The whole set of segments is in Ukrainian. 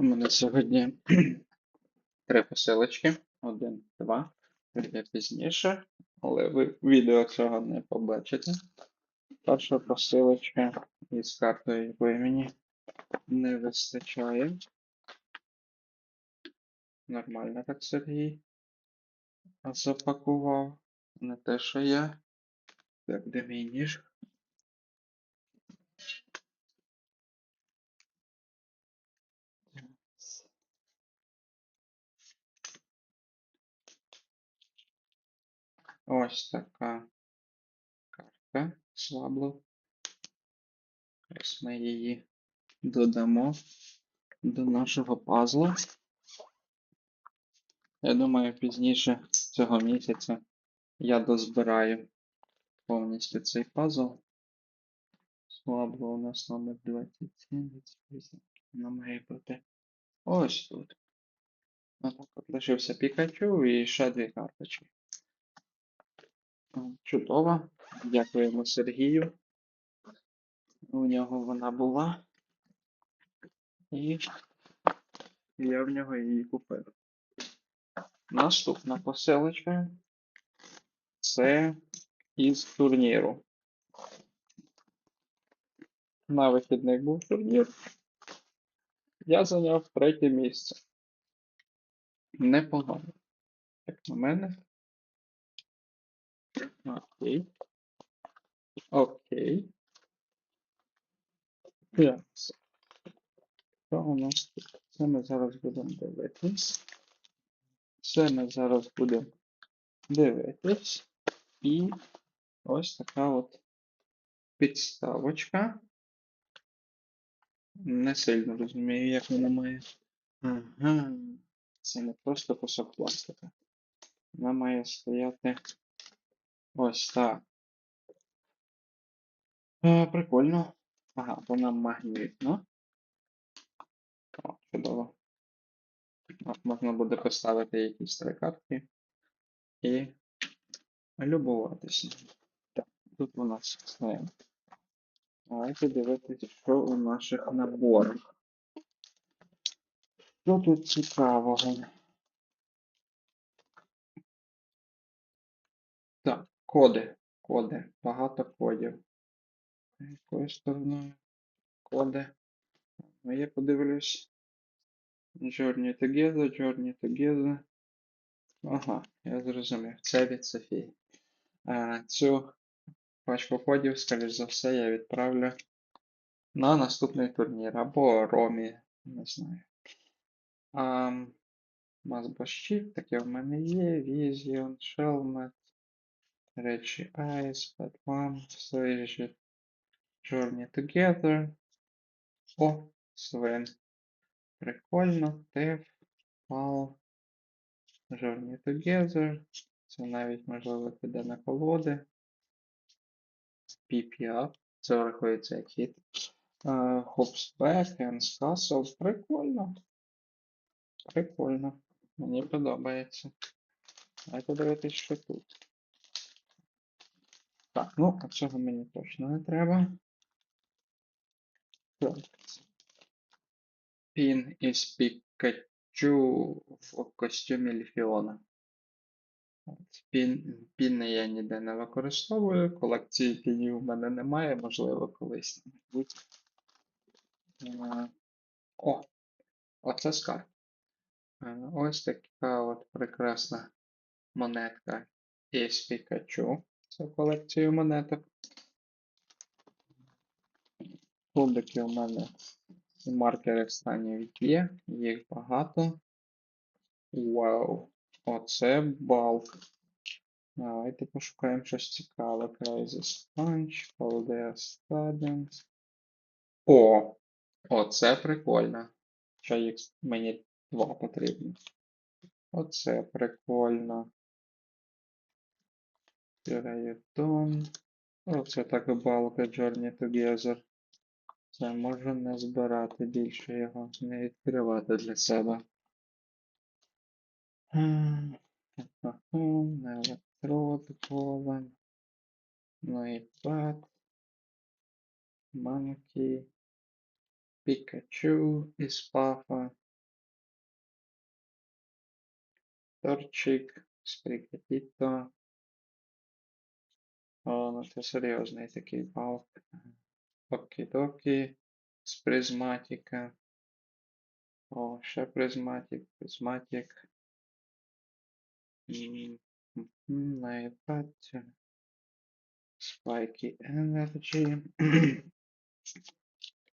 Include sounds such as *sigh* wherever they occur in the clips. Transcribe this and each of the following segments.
У мене сьогодні *clears throat* три посилочки. Один, два. Прийде пізніше, але ви відео цього не побачите. Перша посилочка із картою, якої мені не вистачає. Нормально так Сергій запакував. Не те, що я. Так, де мій ніж? Ось така картка Свабло. Ось ми її додамо до нашого пазла. Я думаю, пізніше цього місяця я дозбираю повністю цей пазл. Свабло у нас номер 27, 28. Воно має бути ось тут. Отак от лишився Пікачу і ще дві карточки. Чудово. Дякуємо Сергію. У нього вона була. І я в нього її купив. Наступна посилочка це із турніру. На вихідних був турнір. Я зайняв третє місце. Непогано. Як на мене. Окей. Окей. Що у нас тут? Це ми зараз будемо дивитись. Це ми зараз будемо дивитись. І ось така от підставочка. Не сильно розумію, як вона має. Ага. Це не просто кусок пластика. Вона має стояти ось так. Е, прикольно. Ага, вона магнітна. О, чудово. Можна буде поставити якісь три картки і любуватися. Так, тут у нас все. Давайте дивитися, що у наших наборах. Що тут цікавого? Так, коди. Коди. Багато кодів. Якою стороною? Коди. Ну, я подивлюсь. Journey together, journey together. Ага, я зрозумів. Це від Софії. А, цю пачку кодів, скоріш за все, я відправлю на наступний турнір. Або Ромі, не знаю. А, таке в мене є. Vision, Shellmet, речі Ice, Batman, Swage, Journey Together. О, Свен. Прикольно. Теф, Пал, Journey Together. Це навіть можливо піде на колоди. PPA. Це рахується як хіт. Hopsback, Hans Castle. Прикольно. Прикольно. Мені подобається. Давайте дивитись, що тут. Так, ну, а цього мені точно не треба. Пін із Пікачу в костюмі Ліфіона. Пін, піни я ніде не використовую. Колекції пінів у мене немає, можливо, колись. Е, О, оце скарб. Е, Ось така от прекрасна монетка із Пікачу. Це колекцію монеток. Кубики у мене маркери в стані є, їх багато. Вау! Оце балк. Давайте пошукаємо щось цікаве. Crazy Sponge, Paldea Students. О! Оце прикольно. Що їх мені два потрібно. Оце прикольно. Вчора. Оце ну, так балка Journey Together. Це можу не збирати більше його, не відкривати для себе. Електрод, голем. Ну і пад. Манкі. Пікачу із пафа. Торчик. Сприкатіто. О, ну це серйозний такий палк. Окі-докі. З призматика. О, ще призматик, призматик. М, мгм, На iPad. Spiky Energy.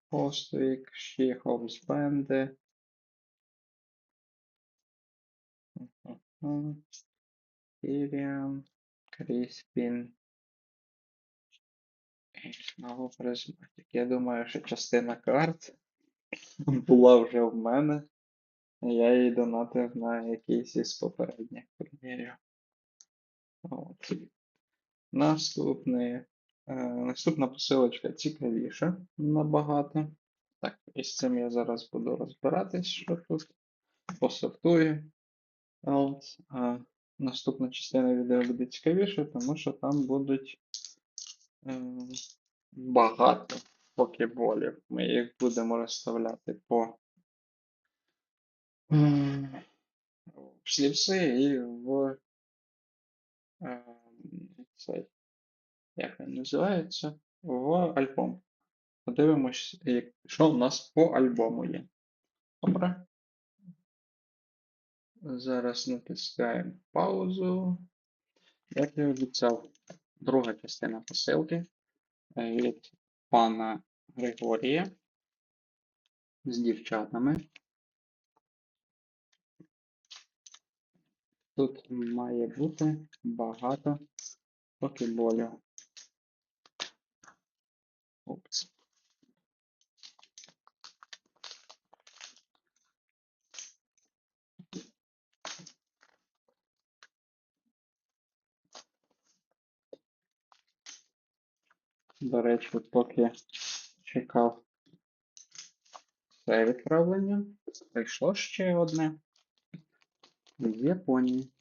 Поствік, ще Hobbs Band. Ethereum, Crispin. Знову призматик. Я думаю, що частина карт була вже в мене. Я її донатив на якийсь із попередніх турнірів. От. Наступний, е, наступна посилочка цікавіша набагато. Так, і з цим я зараз буду розбиратись, що тут посортую. Наступна частина відео буде цікавіше, тому що там будуть багато покеболів. Ми їх будемо розставляти по в і в е, цей, як він називається, в альбом. Подивимось, що в нас по альбому є. Добре. Зараз натискаємо паузу. Як я обіцяв, друга частина посилки е, від пана Григорія з дівчатами. Тут має бути багато покеболів. Опс. До речі, поки чекав це відправлення, прийшло ще одне з Японії.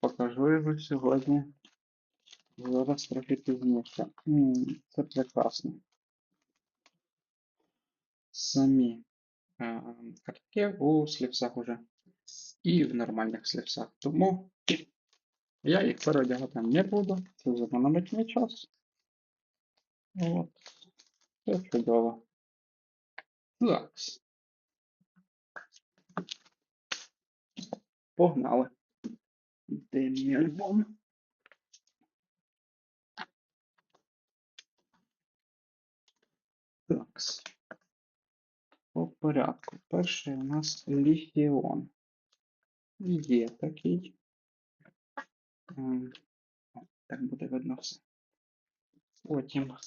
Покажу його сьогодні. Зараз трохи пізніше. Це прекрасно. Самі е, картки у слівсах уже. І в нормальних слівсах. Тому я їх переодягати не буду. Це зекономить мій час. От. Це чудово. Так. Погнали. Де мій альбом? Так. По порядку. Перший у нас Легіон. Є такий. Ем, о, Так буде видно все. Потім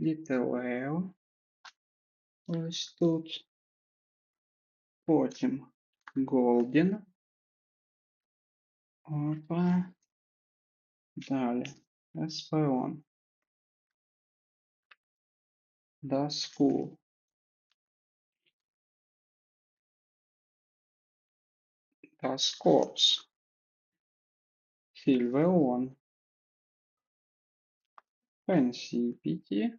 Літео. Ось тут. Потім Голдін. Опа. Далі. Еспеон. Даску. Таскорс. Сильвеон. Пенсіпіті.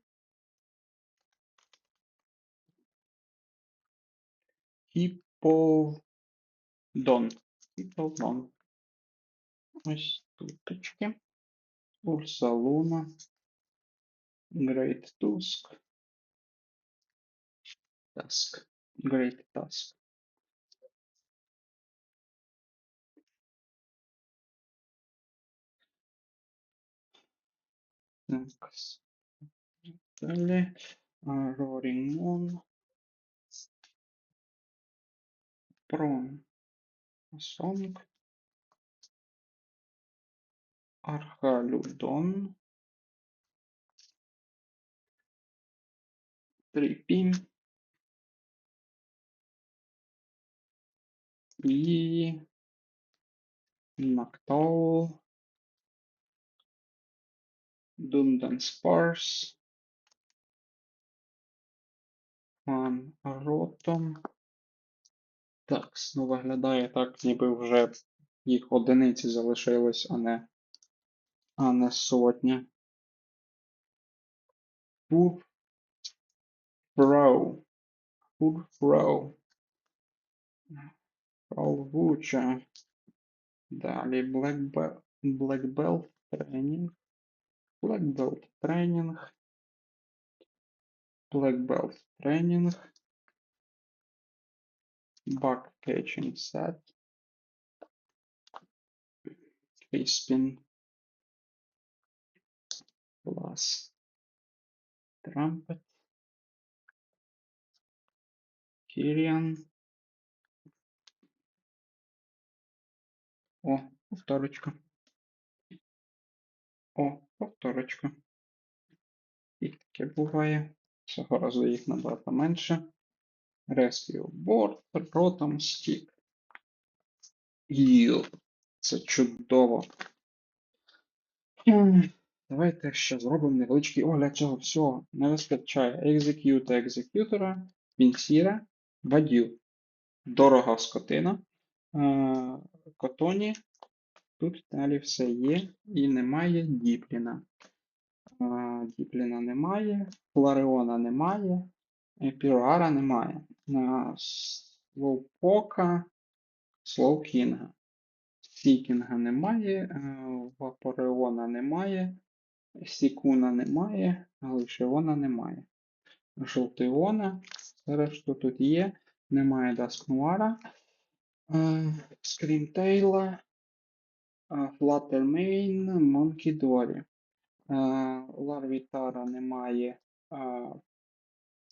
Хіпповдон. Хіпповдон. Ось туточки. Урсалуна. Грейт Туск. Таск. Грейт Таск. Так. Далі. Roaring Moon. Прон. Сонг. Архалюдон. Трипім. І Нактол. Dundan Spars. Фан Ротом. Так, ну виглядає так, ніби вже їх одиниці залишилось, а не, а не сотня. Фур Фроу. Фур Фроу. Фроу Далі Black Belt, Black Belt Training. Black Belt Training. Black Belt Training. Back Catching Set. Crispin. Plus. Trumpet. Кіріан. О, повторочка. О, повторочка. І таке буває. Цього разу їх набагато менше. Rescue Board, Rotom Stick. Йо, це чудово. Давайте ще зробимо невеличкий огляд цього всього. Не вистачає екзек'юта екзек'ютора, пінсіра, бадю. Дорога скотина. Е, Котоні. Тут далі все є. І немає Діпліна. Е, Діпліна немає, Флареона немає, Піруара немає. Е, Слоупока, Слоукінга. Сікінга немає, е, Вапореона немає, Сікуна немає, Глишеона немає. Жовтиона, решту тут є, немає Даскнуара, Скрімтейла, Флаттермейн, Монкідорі. Ларвітара немає,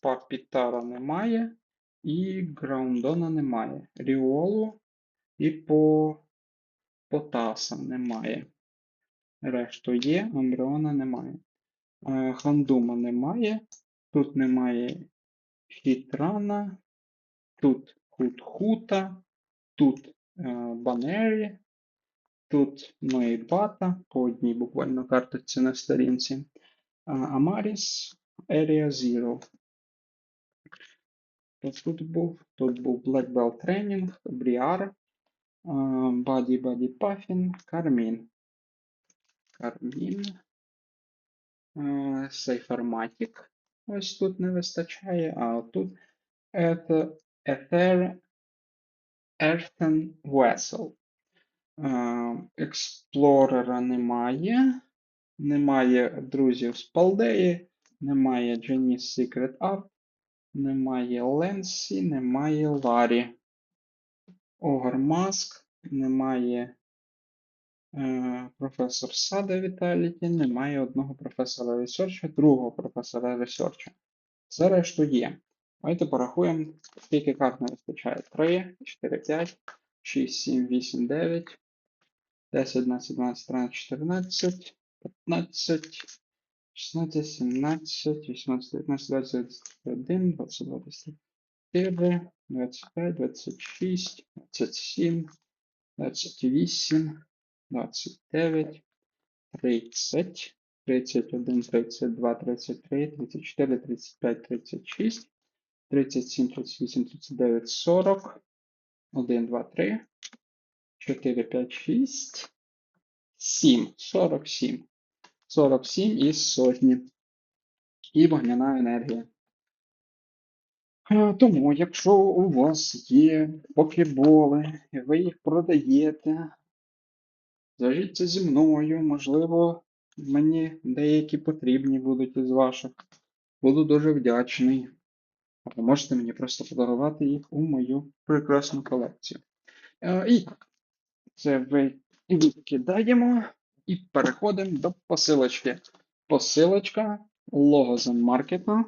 Папітара немає і Граундона немає. Ріолу і по Потаса немає. Решту є, Амбреона немає. Е, Хандума немає. Тут немає Хітрана, тут Хутхута, тут е, Банері, тут Ноїбата, по одній буквально карточці на сторінці. А, Амаріс, Area Zero. Тут був? Black Belt Training, Бріар, Body Body Puffin, Кармін. Кармін. Сейферматік. Ось тут не вистачає, а тут это Ether Earthen Vessel. Експлорера немає. Немає друзів з Палдеї, немає Genius Secret Art, немає Ленсі, немає Ларі. Огар Маск, немає е, професор Сада Віталіті, немає одного професора ресерча, другого професора ресерча. Все решту є. Давайте порахуємо, скільки карт не вистачає. 3, 4, 5, 6, 7, 8, 9, 10, 11, 12, 13, 14, 15, 16, 17, 18, 19, 20, 21, 22, 23, 25, 26, 27, 28, 29, 30, 31, 32, 33, 34, 35, 36, 37, 38, 39, 40, 1, 2, 3, 4, 5, 6, 7, 47. 47 із сотні. І вогняна енергія. Е, Тому, якщо у вас є покеболи, ви їх продаєте, зв'яжіться зі мною, можливо, мені деякі потрібні будуть із ваших. Буду дуже вдячний. А ви можете мені просто подарувати їх у мою прекрасну колекцію. Е, І це ви відкидаємо і переходимо до посилочки. Посилочка Логозен Маркета.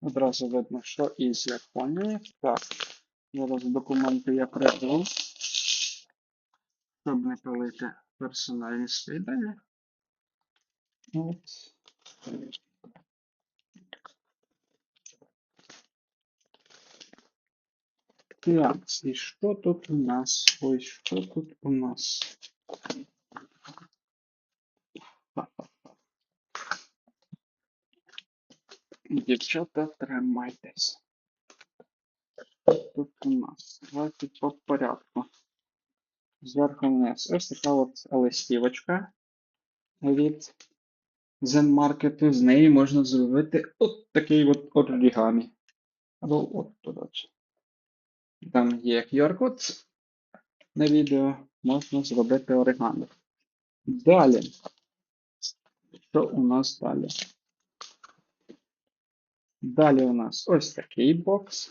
Одразу видно, що із Японії. Так, зараз документи я приберу, щоб не пилити персональні свої. От. Так, і що тут у нас? Ой, що тут у нас? Дівчата, тримайтесь. Тут у нас? Давайте по порядку. Зверху вниз. Ось така от листівочка від Zen Market. З неї можна зробити от такий от оригамі. Або от туди. Там є QR-код на відео. можна зробити оригами. Далі. Що у нас далі? Далі у нас ось такий бокс.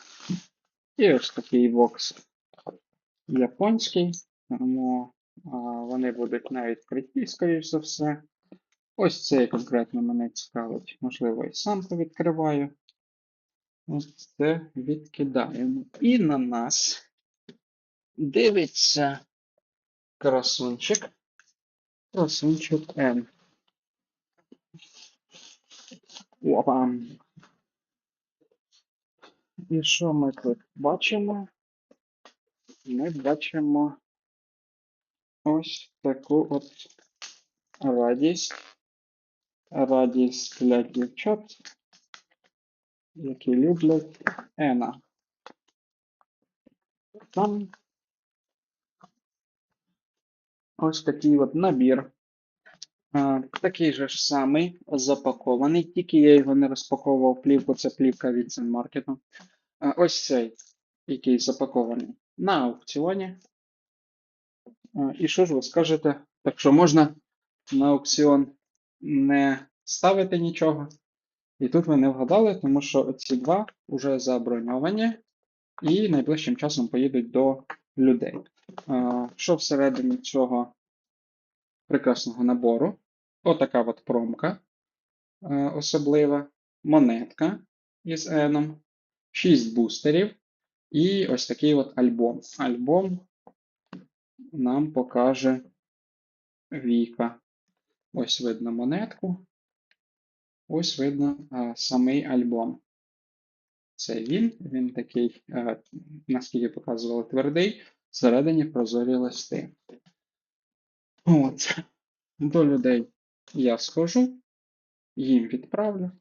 І ось такий бокс японський. Тому вони будуть на відкритті, скоріш за все. Ось цей конкретно мене цікавить. Можливо, і сам повідкриваю. Ось це відкидаємо. І на нас дивиться красунчик. Красунчик Н. Опа. І що ми тут бачимо? Ми бачимо ось таку от радість. Радість для дівчат, які люблять Ена. Там ось такий от набір. Такий же ж самий запакований, тільки я його не розпаковував плівку, це плівка від Zenmarket. А, ось цей, який запакований на аукціоні. І що ж ви скажете? Так що можна на аукціон не ставити нічого. І тут ви не вгадали, тому що ці два вже заброньовані і найближчим часом поїдуть до людей. Що всередині цього прекрасного набору? Отака от промка особлива, монетка із Еном, 6 бустерів і ось такий от альбом. Альбом нам покаже Віка. Ось видно монетку. Ось видно а, самий альбом. Це він, він такий, а, наскільки показували, твердий, всередині прозорі листи. От. До людей я схожу, їм відправлю.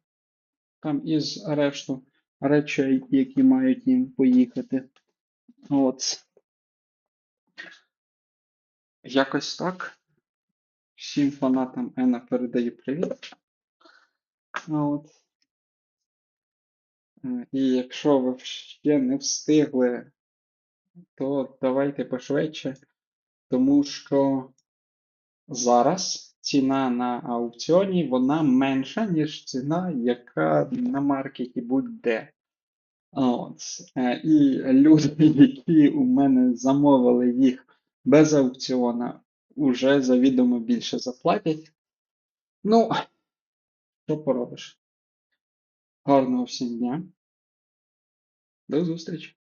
Там із решту речей, які мають їм поїхати. От. Якось так. Всім фанатам Ена передаю привіт. От. Е, І якщо ви ще не встигли, то давайте пошвидше, тому що зараз ціна на аукціоні вона менша, ніж ціна, яка на маркеті будь-де. От. Е, І люди, які у мене замовили їх без аукціона, уже завідомо більше заплатять. Ну, що поробиш? Гарного всім дня. До зустрічі!